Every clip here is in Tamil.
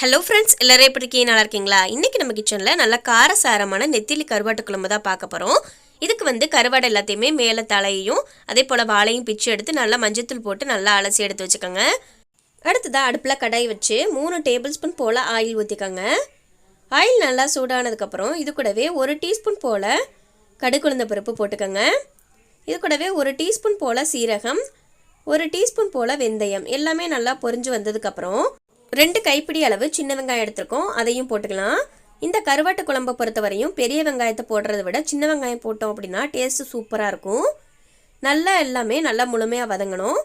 ஹலோ ஃப்ரெண்ட்ஸ் எல்லோரும் எப்படி இருக்கீங்க? நல்லா இருக்கீங்களா? இன்றைக்கி நம்ம கிச்சனில் நல்ல காரசாரமான நெத்திலி கருவாட்டு குழம்பு தான் பார்க்க போகிறோம் இதுக்கு வந்து கருவாடு எல்லாத்தையுமே மேலே தலையையும் அதே போல் வாழையும் பிச்சு எடுத்து நல்லா மஞ்சத்தூள் போட்டு நல்லா அலசி எடுத்து வச்சுக்கோங்க. அடுத்ததாக அடுப்பில் கடாய் வச்சு மூணு டேபிள் ஸ்பூன் போல் ஆயில் ஊற்றிக்கோங்க ஆயில் நல்லா சூடானதுக்கப்புறம் இது கூடவே ஒரு டீஸ்பூன் போல் கடுகுழுந்த பருப்பு போட்டுக்கோங்க. இது கூடவே ஒரு டீஸ்பூன் போல் சீரகம் ஒரு டீஸ்பூன் போல் வெந்தயம் எல்லாமே நல்லா பொரிஞ்சு வந்ததுக்கப்புறம் ரெண்டு கைப்பிடி அளவு சின்ன வெங்காயம் எடுத்திருக்கோம். அதையும் போட்டுக்கலாம். இந்த கருவாட்டு குழம்பை பொறுத்தவரையும் பெரிய வெங்காயத்தை போடுறத விட சின்ன வெங்காயம் போட்டோம் அப்படின்னா டேஸ்ட்டு சூப்பராக இருக்கும். நல்லா எல்லாமே நல்லா முழுமையாக வதங்கணும்.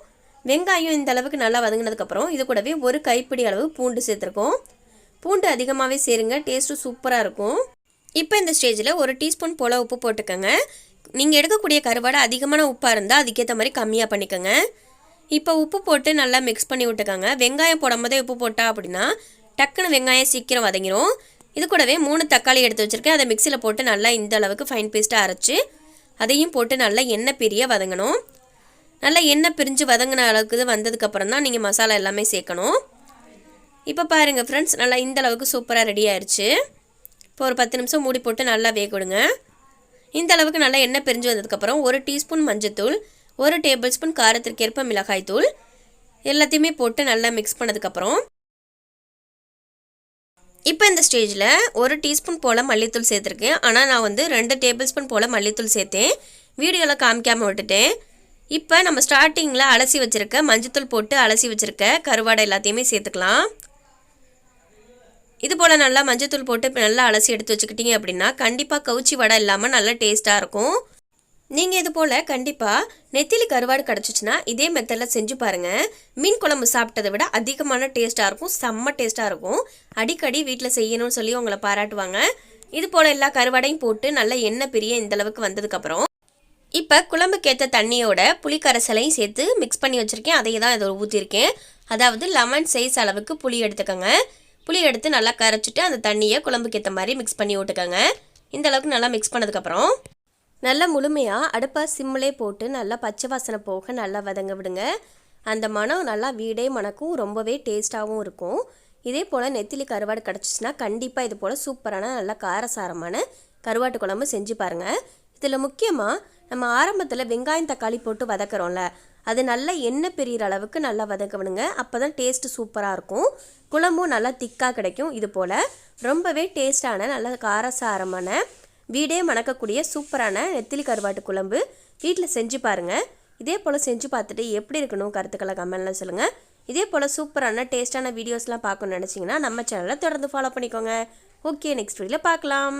வெங்காயம் இந்த அளவுக்கு நல்லா வதங்கினதுக்கப்புறம் இது கூடவே ஒரு கைப்பிடி அளவு பூண்டு சேர்த்துருக்கோம். பூண்டு அதிகமாகவே சேருங்க டேஸ்ட்டு சூப்பராக இருக்கும். இப்போ இந்த ஸ்டேஜில் ஒரு டீஸ்பூன் போல் உப்பு போட்டுக்கோங்க. நீங்கள் எடுக்கக்கூடிய கருவாடை அதிகமான உப்பாக இருந்தால் அதுக்கேற்ற மாதிரி கம்மியாக பண்ணிக்கோங்க. இப்போ உப்பு போட்டு நல்லா மிக்ஸ் பண்ணி விட்டுக்கோங்க. வெங்காயம் போடும்போதே உப்பு போட்டால் அப்படின்னா டக்குன்னு வெங்காயம் சீக்கிரம் வதங்கிடும் இது கூடவே மூணு தக்காளி எடுத்து வச்சுருக்கேன். அதை மிக்சியில் போட்டு நல்லா இந்த அளவுக்கு ஃபைன் பேஸ்ட்டாக அரைச்சி அதையும் போட்டு நல்லா எண்ணெய் பிரிய வதங்கணும். நல்லா எண்ணெய் பிரிஞ்சு வதங்கின அளவுக்கு வந்ததுக்கப்புறம் தான் நீங்கள் மசாலா எல்லாமே சேர்க்கணும். இப்போ பாருங்கள் ஃப்ரெண்ட்ஸ் நல்லா இந்த அளவுக்கு சூப்பராக ரெடி ஆயிடுச்சு இப்போ ஒரு பத்து நிமிஷம் மூடி போட்டு நல்லா வேக விடுங்க. இந்த அளவுக்கு நல்லா எண்ணெய் பிரிஞ்சு வந்ததுக்கப்புறம் ஒரு டீஸ்பூன் மஞ்சத்தூள் ஒரு டேபிள் ஸ்பூன் காரத்திற்கேற்ப மிளகாய் தூள் எல்லாத்தையுமே போட்டு நல்லா மிக்ஸ் பண்ணதுக்கப்புறம் இப்போ இந்த ஸ்டேஜில் ஒரு டீஸ்பூன் போல் மல்லித்தூள் சேர்த்துருக்கேன். ஆனால் நான் வந்து ரெண்டு டேபிள் ஸ்பூன் போல் மல்லித்தூள் சேர்த்தேன். வீடியோவில் காமிக்காமல் விட்டுட்டேன். இப்போ நம்ம ஸ்டார்டிங்கில் அலசி வச்சுருக்க மஞ்சத்தூள் போட்டு அலசி வச்சுருக்க கருவாடை எல்லாத்தையுமே சேர்த்துக்கலாம். இது போல் நல்லா மஞ்சத்தூள் போட்டு இப்போ நல்லா அலசி எடுத்து வச்சுக்கிட்டிங்க அப்படின்னா கண்டிப்பாக கவுச்சி வடை இல்லாமல் நல்லா டேஸ்ட்டாக இருக்கும். நீங்கள் இது போல் கண்டிப்பாக நெத்திலி கருவாடு கிடச்சிச்சின்னா இதே மெத்தடில் செஞ்சு பாருங்கள் மீன் குழம்பு சாப்பிட்டதை விட அதிகமான டேஸ்ட்டாக இருக்கும் செம்ம டேஸ்ட்டாக இருக்கும். அடிக்கடி வீட்டில் செய்யணும்னு சொல்லி உங்களை பாராட்டுவாங்க. இது போல் எல்லா கருவாடையும் போட்டு நல்லா எண்ணெய் பிரிய இந்த அளவுக்கு வந்ததுக்கப்புறம் இப்போ குழம்புக்கேற்ற தண்ணியோட புளிக்கரைசலையும் சேர்த்து மிக்ஸ் பண்ணி வச்சுருக்கேன். அதையே தான் இதில் ஊற்றிருக்கேன் அதாவது லெமன் சைஸ் அளவுக்கு புளி எடுத்துக்கோங்க. புளி எடுத்து நல்லா கரைச்சிட்டு அந்த தண்ணியை குழம்புக்கு ஏற்ற மாதிரி மிக்ஸ் பண்ணி விட்டுக்கோங்க இந்த அளவுக்கு நல்லா மிக்ஸ் பண்ணதுக்கப்புறம் நல்லா முழுமையாக அடுப்பை சிம்மிலே போட்டு நல்லா பச்சை வாசனை போக நல்லா வதங்க விடுங்க. அந்த மனம் நல்லா வீடே மணக்கும் ரொம்பவே டேஸ்ட்டாகவும் இருக்கும். இதே போல் நெத்திலி கருவாடு கிடச்சிச்சின்னா கண்டிப்பாக இது போல் சூப்பரான நல்லா காரசாரமான கருவாட்டு குழம்பு செஞ்சு பாருங்கள் இதில் முக்கியமாக நம்ம ஆரம்பத்தில் வெங்காயம் தக்காளி போட்டு வதக்குறோம்ல அது நல்லா எண்ணெய் பெரியற அளவுக்கு நல்லா வதக்கணுங்க அப்போ தான் டேஸ்ட்டு சூப்பராக இருக்கும். குழம்பும் நல்லா திக்காக கிடைக்கும். இது போல் ரொம்பவே டேஸ்டான நல்ல காரசாரமான வீடே மணக்கக்கூடிய சூப்பரான நெத்திலி கருவாட்டு குழம்பு வீட்டில் செஞ்சு பாருங்கள் இதே போல் செஞ்சு பார்த்துட்டு எப்படி இருக்கணும் கருத்துக்களை கமெண்ட்டில் சொல்லுங்கள் இதே போல் சூப்பரான டேஸ்ட்டான வீடியோஸ்லாம் பார்க்கணும்னு நினச்சிங்கன்னா நம்ம சேனலை தொடர்ந்து ஃபாலோ பண்ணிக்கோங்க. ஓகே நெக்ஸ்ட் வீடியோவில் பார்க்கலாம்.